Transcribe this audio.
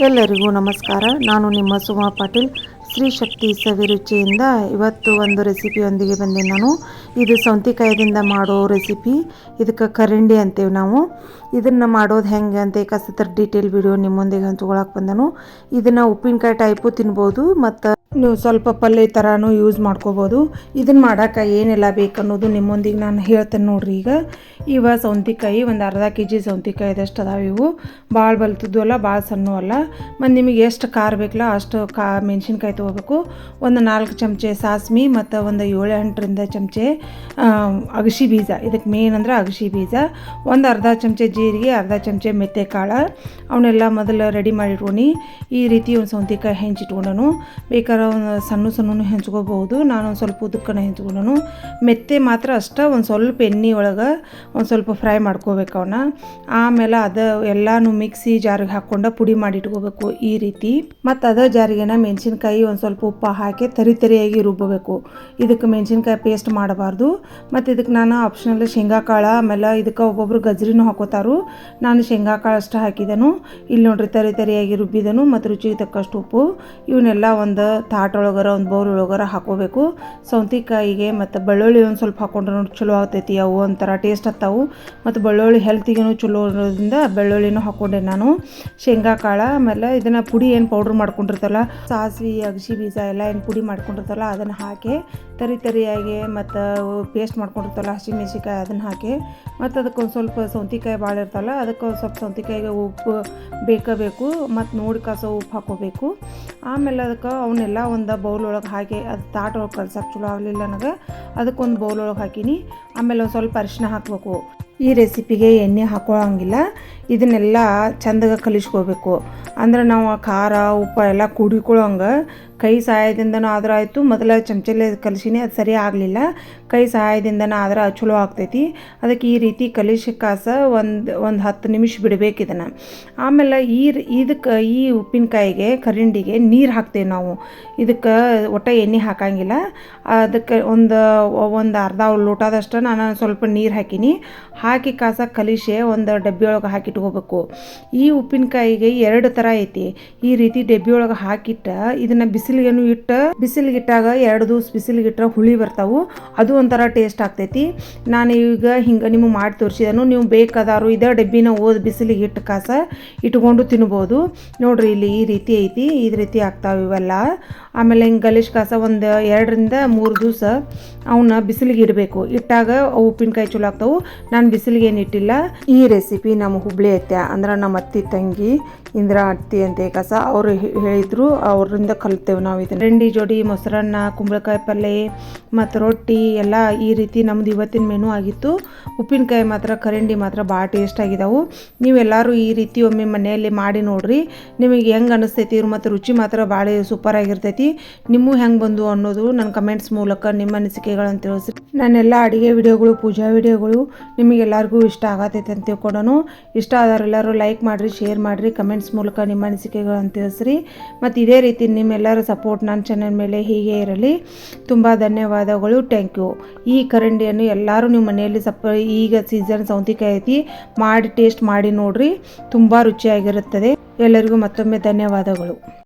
ಎಲ್ಲರಿಗೂ ನಮಸ್ಕಾರ. ನಾನು ನಿಮ್ಮ ಸುಮಾ ಪಾಟೀಲ್. ಶ್ರೀ ಶಕ್ತಿ ಸವಿರುಚಿಯಿಂದ ಇವತ್ತು ಒಂದು ರೆಸಿಪಿಯೊಂದಿಗೆ ಬಂದೆ ನಾನು. ಇದು ಸೌಂತಿಕಾಯದಿಂದ ಮಾಡೋ ರೆಸಿಪಿ. ಇದಕ್ಕೆ ಕರಿಂಡಿ ಅಂತೀವಿ ನಾವು. ಇದನ್ನು ಮಾಡೋದು ಹೆಂಗೆ ಅಂತ ಕಸತರ ಡೀಟೇಲ್ ವಿಡಿಯೋ ನಿಮ್ಮೊಂದಿಗೆ ಹಂಚ್ಕೊಳಕ್ಕೆ ಬಂದನು. ಇದನ್ನು ಉಪ್ಪಿನಕಾಯಿ ಟೈಪು ತಿನ್ಬೋದು, ಮತ್ತು ನೀವು ಸ್ವಲ್ಪ ಪಲ್ಯ ಥರನೂ ಯೂಸ್ ಮಾಡ್ಕೋಬೋದು. ಇದನ್ನು ಮಾಡೋಕೆ ಏನೆಲ್ಲ ಬೇಕನ್ನೋದು ನಿಮ್ಮೊಂದಿಗೆ ನಾನು ಹೇಳ್ತೇನೆ ನೋಡ್ರಿ ಈಗ. ಇವ ಸೌಂತಿಕಾಯಿ ಒಂದು ಅರ್ಧ ಕೆ ಜಿ ಸೌಂತಿಕಾಯಿದಷ್ಟು ಅದಾವೆ ಇವು. ಭಾಳ ಬಲ್ತದ್ದು ಅಲ್ಲ ಭಾಳ ಸಣ್ಣ ಅಲ್ಲ. ಮತ್ತು ನಿಮಗೆ ಎಷ್ಟು ಖಾರ ಬೇಕಲ್ಲ ಅಷ್ಟು ಕಾ ಮೆಣಸಿನ್ಕಾಯಿ ತೊಗೋಬೇಕು. ಒಂದು ನಾಲ್ಕು ಚಮಚೆ ಸಾಸ್ಮಿ ಮತ್ತು ಒಂದು ಏಳು ಎಂಟರಿಂದ ಚಮಚೆ ಅಗಸಿ ಬೀಜ. ಇದಕ್ಕೆ ಮೇನ್ ಅಂದ್ರೆ ಅಗಸಿ ಬೀಜ. ಒಂದು ಅರ್ಧ ಚಮಚೆ ಜೀರಿಗೆ, ಅರ್ಧ ಚಮಚೆ ಮೆತ್ತೆ ಕಾಳು ಅವನ್ನೆಲ್ಲ ಮೊದಲು ರೆಡಿ ಮಾಡಿಟ್ಕೊಂಡು ಈ ರೀತಿ ಒಂದು ಸೌಂತಿಕಾಯಿ ಹೆಂಚಿಟ್ಕೊಂಡನು ಬೇಕಾದ್ರೆ ಸಣ್ಣ ಸಣ್ಣ ಹೆಂಚ್ಕೋಬಹುದು. ನಾನು ಒಂದು ಸ್ವಲ್ಪ ಉದಕ್ಕನ ಹೆಂಚ್ಕೊಳ್ಳೋನು ಮೆತ್ತೆ ಮಾತ್ರ ಅಷ್ಟ, ಒಂದು ಸ್ವಲ್ಪ ಎಣ್ಣೆ ಒಳಗೆ ಒಂದು ಸ್ವಲ್ಪ ಫ್ರೈ ಮಾಡ್ಕೋಬೇಕು ಅವನ್ನ ಆಮೇಲೆ ಅದು ಎಲ್ಲಾನು ಮಿಕ್ಸಿ ಜಾರಿಗೆ ಹಾಕ್ಕೊಂಡು ಪುಡಿ ಮಾಡಿ ಇಟ್ಕೋಬೇಕು ಈ ರೀತಿ. ಮತ್ತು ಅದ ಜಾರಿಗೆನ ಮೆಣಸಿನ್ಕಾಯಿ ಒಂದು ಸ್ವಲ್ಪ ಉಪ್ಪು ಹಾಕಿ ತರಿ ತರಿಯಾಗಿ ರುಬ್ಬಬೇಕು ಇದಕ್ಕೆ ಮೆಣಸಿನ್ಕಾಯಿ ಪೇಸ್ಟ್ ಮಾಡಬಾರ್ದು. ಮತ್ತು ಇದಕ್ಕೆ ನಾನು ಆಪ್ಷನಲ್ ಶೇಂಗಾ ಕಾಳು, ಆಮೇಲೆ ಇದಕ್ಕೆ ಒಬ್ಬೊಬ್ರು ಗಜ್ರಿನೂ ಹಾಕೋತಾರು. ನಾನು ಶೇಂಗಾ ಕಾಳು ಅಷ್ಟು ಹಾಕಿದನು. ಇಲ್ಲಿ ನೋಡ್ರಿ ತರಿ ತರಿಯಾಗಿ ರುಬ್ಬಿದನು, ಮತ್ತು ರುಚಿಗೆ ತಕ್ಕಷ್ಟು ಉಪ್ಪು. ಇವನ್ನೆಲ್ಲ ಒಂದು ತಾಟ್ ಒಳಗರ, ಒಂದು ಬೌಲ್ ಒಳಗರ ಹಾಕೋಬೇಕು. ಸೌಂತಿಕಾಯಿಗೆ ಮತ್ತು ಬೆಳ್ಳುಳ್ಳಿ ಒಂದು ಸ್ವಲ್ಪ ಹಾಕೊಂಡ್ರೆ ಚಲೋ ಆಗ್ತೈತಿ, ಅವು ಒಂಥರ ಟೇಸ್ಟ್ ಹತ್ತಾವು. ಮತ್ತು ಬೆಳ್ಳುಳ್ಳಿ ಹೆಲ್ತಿಗೂ ಚಲೋ ಇರೋದ್ರಿಂದ ಬೆಳ್ಳುಳ್ಳಿನೂ ಹಾಕ್ಕೊಂಡೆ ನಾನು. ಶೇಂಗಾ ಕಾಳು, ಆಮೇಲೆ ಇದನ್ನು ಪುಡಿ ಏನು ಪೌಡ್ರ್ ಮಾಡ್ಕೊಂಡಿರ್ತಲ್ಲ, ಸಾಸಿವೆ ಅಗಸಿ ಬೀಜ ಎಲ್ಲ ಏನು ಪುಡಿ ಮಾಡ್ಕೊಂಡಿರ್ತಲ್ಲ, ಅದನ್ನು ಹಾಕಿ ತರಿ ತರಿಯಾಗಿ ಮತ್ತು ಪೇಸ್ಟ್ ಮಾಡ್ಕೊಂಡಿರ್ತಲ್ಲ ಹಸಿಮೆಣ್ಸಿಕಾಯಿ ಅದನ್ನು ಹಾಕಿ, ಮತ್ತು ಅದಕ್ಕೆ ಒಂದು ಸ್ವಲ್ಪ ಸೌಂತಿಕಾಯಿ ಭಾಳ ಇರ್ತಲ್ಲ, ಅದಕ್ಕೆ ಒಂದು ಸ್ವಲ್ಪ ಸೌಂತಿಕಾಯಿಗೆ ಉಪ್ಪು ಬೇಕೇ ಬೇಕು ಮತ್ತು ನೋಡಿ ಕಾಸೋ ಉಪ್ಪು ಹಾಕೋಬೇಕು. ಆಮೇಲೆ ಅದಕ್ಕೆ ಅವನ್ನೆಲ್ಲ ಒಂದು ಬೌಲ್ ಒಳಗೆ ಹಾಕಿ, ಅದು ತಾಟ್ ಒಳಗೆ ಕಲ್ಸಕ್ಕೆ ಚಲೋ ಆಗಲಿಲ್ಲ ನನಗೆ ಅದಕ್ಕೊಂದು ಬೌಲ್ ಒಳಗೆ ಹಾಕೀನಿ. ಆಮೇಲೆ ಒಂದು ಸ್ವಲ್ಪ ಅರಿಶಿನ ಹಾಕಬೇಕು. ಈ ರೆಸಿಪಿಗೆ ಎಣ್ಣೆ ಹಾಕೊಳ್ಳೋಂಗಿಲ್ಲ ಇದನ್ನೆಲ್ಲ ಚಂದಗೆ ಕಲಿಸ್ಕೋಬೇಕು. ಅಂದ್ರೆ ನಾವು ಆ ಖಾರ, ಉಪ್ಪು ಎಲ್ಲ ಕುಡಿಕೊಳ್ಳೋಂಗೆ ಕೈ ಸಹಾಯದಿಂದನೂ ಆದ್ರೆ ಆಯಿತು. ಮೊದಲ ಚಮಚಲ್ಲೇ ಕಲಿಸಿನಿ, ಅದು ಸರಿ ಆಗಲಿಲ್ಲ. ಕೈ ಸಹಾಯದಿಂದನೂ ಆದ್ರೆ ಚಲೋ ಆಗ್ತೈತಿ. ಅದಕ್ಕೆ ಈ ರೀತಿ ಕಲಿಸಿ ಕಾಸ ಒಂದು ಒಂದು ಹತ್ತು ನಿಮಿಷ ಬಿಡಬೇಕು ಇದನ್ನು. ಆಮೇಲೆ ಈ ಇದಕ್ಕೆ ಈ ಉಪ್ಪಿನಕಾಯಿಗೆ, ಕರಿಂಡಿಗೆ ನೀರು ಹಾಕ್ತೇವೆ ನಾವು. ಇದಕ್ಕೆ ಒಟ್ಟ ಎಣ್ಣೆ ಹಾಕಂಗಿಲ್ಲ. ಅದಕ್ಕೆ ಒಂದು ಒಂದು ಅರ್ಧ ಲೋಟದಷ್ಟು ನಾನು ಸ್ವಲ್ಪ ನೀರು ಹಾಕೀನಿ. ಹಾಕಿ ಕಾಸ ಕಲಿಸಿ ಒಂದು ಡಬ್ಬಿಯೊಳಗೆ ಒಳಗೆ ಹಾಕಿಟ್ಕೋಬೇಕು ಈ ಉಪ್ಪಿನಕಾಯಿಗೆ ಎರಡು ಥರ ಐತಿ. ಈ ರೀತಿ ಡಬ್ಬಿ ಒಳಗ ಹಾಕಿಟ್ಟ, ಇದನ್ನು ಬಿಸಿಲಿಗೇನು ಇಟ್ಟು, ಬಿಸಿಲಿಗಿಟ್ಟಾಗ ಎರಡು ದಿವ್ಸ ಬಿಸಿಲಿಗೆ ಹುಳಿ ಬರ್ತಾವು. ಅದು ಒಂಥರ ಟೇಸ್ಟ್ ಆಗ್ತೈತಿ. ನಾನು ಈಗ ಹಿಂಗೆ ನಿಮಗೆ ಮಾಡಿ ತೋರಿಸಿದನು. ನೀವು ಬೇಕಾದಾರು ಇದೇ ಡಬ್ಬಿನ ಓದ್ ಬಿಸಿಲಿಗೆ ಇಟ್ಟು ಕಾಸ ಇಟ್ಕೊಂಡು ತಿನ್ಬೋದು. ನೋಡ್ರಿ ಇಲ್ಲಿ ಈ ರೀತಿ ಐತಿ, ಈ ರೀತಿ ಆಗ್ತಾವ ಇವೆಲ್ಲ. ಆಮೇಲೆ ಹಿಂಗೆ ಗಲೀಜ್ ಕಾಸ ಒಂದು ಎರಡರಿಂದ ಮೂರು ದಿವಸ ಅವನ್ನ ಬಿಸಿಲಿಗೆ ಇಡಬೇಕು. ಇಟ್ಟಾಗ ಉಪ್ಪಿನಕಾಯಿ ಚಲೋ ಆಗ್ತಾವು. ನಾನು ಬಿಸಿಲಿಗೆ ಏನು ಇಟ್ಟಿಲ್ಲ. ಈ ರೆಸಿಪಿ ನಮ್ಮ ಹುಬ್ಳಿ ಅತ್ಯ ಅಂದ್ರೆ ನಮ್ಮ ಅತ್ತಿ, ತಂಗಿ, ಇಂದ್ರ, ಅತ್ತಿ ಅಂತ ಕಸ ಅವರು ಹೇಳಿದ್ರು. ಅವರಿಂದ ಕಲ್ತೇವೆ ನಾವು ಇದನ್ನ. ರೆಂಡಿ ಜೋಡಿ, ಮೊಸರನ್ನ, ಕುಂಬಳಕಾಯಿ ಪಲ್ಯ ಮತ್ತು ರೊಟ್ಟಿ ಎಲ್ಲ ಈ ರೀತಿ ನಮ್ದು ಇವತ್ತಿನ ಮೆನು ಆಗಿತ್ತು. ಉಪ್ಪಿನಕಾಯಿ ಮಾತ್ರ, ಕರಂಡಿ ಮಾತ್ರ ಭಾಳ ಟೇಸ್ಟ್ ಆಗಿದಾವು. ನೀವೆಲ್ಲರೂ ಈ ರೀತಿ ಒಮ್ಮೆ ಮನೆಯಲ್ಲಿ ಮಾಡಿ ನೋಡ್ರಿ. ನಿಮಗೆ ಹೆಂಗೆ ಅನಿಸ್ತೈತಿ ಮತ್ತು ರುಚಿ ಮಾತ್ರ ಭಾಳ ಸೂಪರ್ ಆಗಿರ್ತೈತಿ. ನಿಮ್ಮೂ ಹೆಂಗೆ ಬಂದು ಅನ್ನೋದು ನನ್ನ ಕಮೆಂಟ್ಸ್ ಮೂಲಕ ನಿಮ್ಮ ಅನಿಸಿಕೆಗಳನ್ನು ತಿಳಿಸ್ರಿ. ನನ್ನೆಲ್ಲ ಅಡುಗೆ ವಿಡಿಯೋಗಳು, ಪೂಜಾ ವಿಡಿಯೋಗಳು ನಿಮಗೆಲ್ಲರಿಗೂ ಇಷ್ಟ ಆಗತೈತೆ ಅಂತ ತಿಳ್ಕೊಡೋನು. ಇಷ್ಟ ಆದವರೆಲ್ಲರೂ ಲೈಕ್ ಮಾಡಿರಿ ಶೇರ್ ಮಾಡಿರಿ ಕಮೆಂಟ್ಸ್ ಮೂಲಕ ನಿಮ್ಮ ಅನಿಸಿಕೆಗಳನ್ನು ತಿಳಿಸ್ರಿ. ಮತ್ತು ಇದೇ ರೀತಿ ನಿಮ್ಮೆಲ್ಲರ ಸಪೋರ್ಟ್ ನನ್ನ ಚಾನಲ್ ಮೇಲೆ ಹೀಗೆ ಇರಲಿ. ತುಂಬ ಧನ್ಯವಾದಗಳು ಥ್ಯಾಂಕ್ ಯು ಈ ಕರಂಡಿಯನ್ನು ಎಲ್ಲರೂ ನಿಮ್ಮ ಮನೆಯಲ್ಲಿ ಸಪ, ಈಗ ಸೀಸನ್ ಸೌಂತಿಕಾಯಿ ಐತಿ, ಮಾಡಿ ಟೇಸ್ಟ್ ಮಾಡಿ ನೋಡಿರಿ. ತುಂಬ ರುಚಿಯಾಗಿರುತ್ತದೆ. ಎಲ್ಲರಿಗೂ ಮತ್ತೊಮ್ಮೆ ಧನ್ಯವಾದಗಳು.